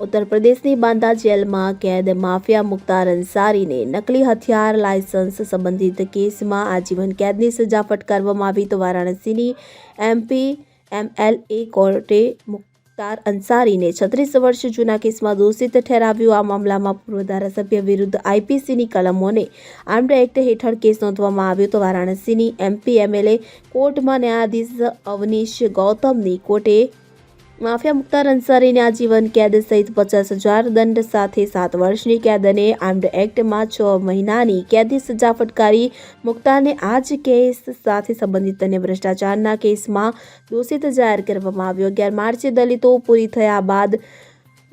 ઉત્તર પ્રદેશની બાંદા જેલમાં કેદ માફિયા મુખ્તાર અંસારીને નકલી હથિયાર, લાયસન્સ સંબંધિત કેસમાં આજીવન કેદની સજા ફટકારવામાં આવી તો વારાણસીની એમપી, એમએલએ કોર્ટે મુખ્તાર અંસારીને છત્રીસ વર્ષ જૂના કેસમાં દોષિત ઠેરાવ્યું. આ મામલામાં પૂર્વ ધારાસભ્ય વિરુદ્ધ આઈપીસીની કલમોને આર્મ્ડ એક્ટ હેઠળ કેસ નોંધવામાં આવ્યો તો વારાણસીની એમપી, એમએલએ કોર્ટમાં ન્યાયાધીશ અવનીશ ગૌતમની કોર્ટે માફિયા મુખ્તાર અંસારીને આજીવન કેદ સહિત પચાસ હજાર દંડ સાથે સાત વર્ષની કેદ અને આર્મ્ડ એક્ટમાં છ મહિનાની કેદી સજા ફટકારી મુખ્તારને આ જ કેસ સાથે સંબંધિત અને ભ્રષ્ટાચારના કેસમાં દોષિત જાહેર કરવામાં આવ્યો. અગિયાર માર્ચે દલિતો પૂરી થયા બાદ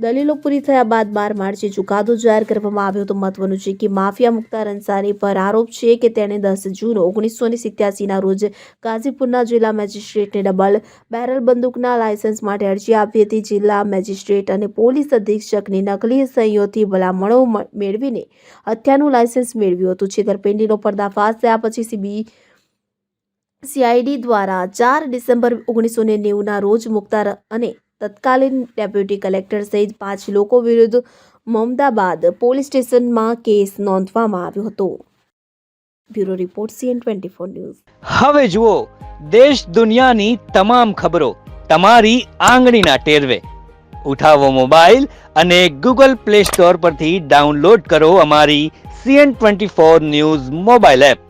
દલીલો પૂરી થયા બાદ બાર માર્ચે ચુકાદો જાહેર કરવામાં આવ્યો તો મહત્વનું છે કે માફિયા મુખ્તાર અંસારી પર આરોપ છે કે તેણે દસ જૂન ઓગણીસો ને સિત્યાસીના રોજ ગાઝીપુરના જિલ્લા મેજિસ્ટ્રેટને ડબલ બેરલ બંદૂકના લાયસન્સ માટે અરજી આપી હતી. જિલ્લા મેજિસ્ટ્રેટ અને પોલીસ અધિક્ષકની નકલી સહીઓથી ભલામણો મેળવીને હત્યાનું લાયસન્સ મેળવ્યું હતું. છેતરપિંડીનો પર્દાફાશ થયા પછી સીબી સીઆઈડી દ્વારા ચાર ડિસેમ્બર ઓગણીસો ને નેવુંના રોજ મુખ્તાર અને તત્કાલીન ડેપ્યુટી કલેક્ટર સહિત પાંચ લોકો વિરુદ્ધ મમદાબાદ પોલીસ સ્ટેશનમાં કેસ નોંધવામાં આવ્યો હતો. Bureau report CN twenty four news. હવે જુઓ, દેશ દુનિયાની તમામ ખબરો તમારી આંગળીના ટેરવે. ઉઠાવો મોબાઈલ અને ગૂગલ પ્લે સ્ટોર પરથી ડાઉનલોડ કરો અમારી CN twenty four news mobile app.